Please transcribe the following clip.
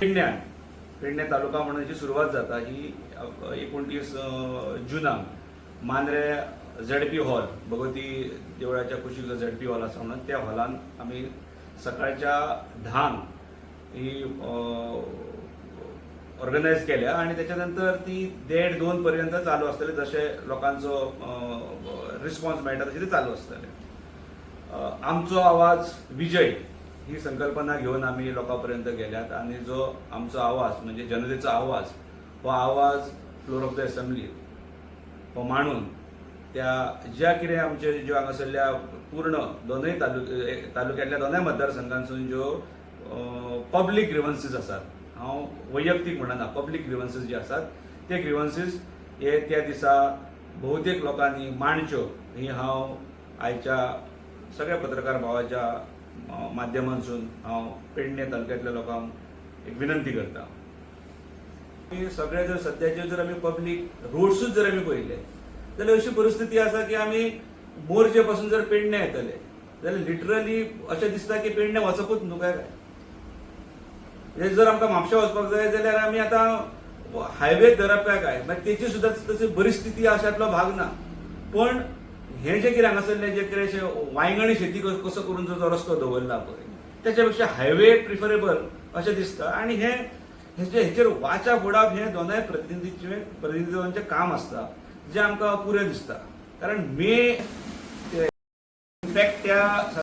तालुका म्हणून जी सुरवात जाता ही एकोणतीस जुनाक मांद्रे झेडपी हॉल भगवती देवळाच्या कुशीक झेडपी हॉल आसा म्हणून त्या हॉलान आमी सकाळच्या धांक ही ऑर्गनायज केल्या आणि त्याच्यानंतर ती देड दोन पर्यंत चालू असतले जसे लोकांचो रिस्पॉन्स मेळटा तशें ते चालू असतले आमचो आवाज विजय ही संकल्पना घेऊन आम्ही लोकांपर्यंत गेल्यात आणि जो आमचो आवाज म्हणजे जनतेचा आवाज हो आवाज फ्लोर ऑफ द असेंब्ली हो मांडून त्या ज्या कितें आमचे ज्यो हांगासरल्या पूर्ण दोनूय तालुक तालुक्यातल्या दोनूय मतदारसंघांसून ज्यो पब्लीक ग्रिवन्सीस आसात हांव वैयक्तीक म्हणना पब्लीक ग्रिवन्सीस जे आसात ते ग्रिवन्सीस हे त्या दिसा भोवतेक लोकांनी मांडच्यो. ही हांव आयच्या सगळ्या पत्रकार भावाच्या माध्यमांसून हांव पेडणे तालुक्यातल्या लोकांक एक विनंती करता. सगळे जर सध्याचे जर आमी पब्लीक रोड्सूच जर आमी पळयले जाल्यार अशी परिस्थिती आसा की आमी मोरजे पासून जर पेडणे येतले जाल्यार लिटरली अशें दिसता की पेडणे वचपूच न्हू काय? काय म्हणजे जर आमकां म्हापशा वचपाक जाय जाल्यार आमी आतां हायवे धरप काय? काय मागीर तेची सुद्दां तशी बरी स्थिती अशातलो भाग ना. पण हे जे कितें हांगासरले जे कितें अशें वांयगणी शेती क- कसो करून जो रस्तो दवरला पळय त्याच्या पेक्षा हायवे प्रिफरेबल अशें दिसता. आणि हे हेचे हेचेर वाचा फोडप हे दोनाय प्रतिनिधीचे प्रतिनिधींचे काम आसता जे आमकां पुरे दिसता. कारण मे इनफॅक्ट त्या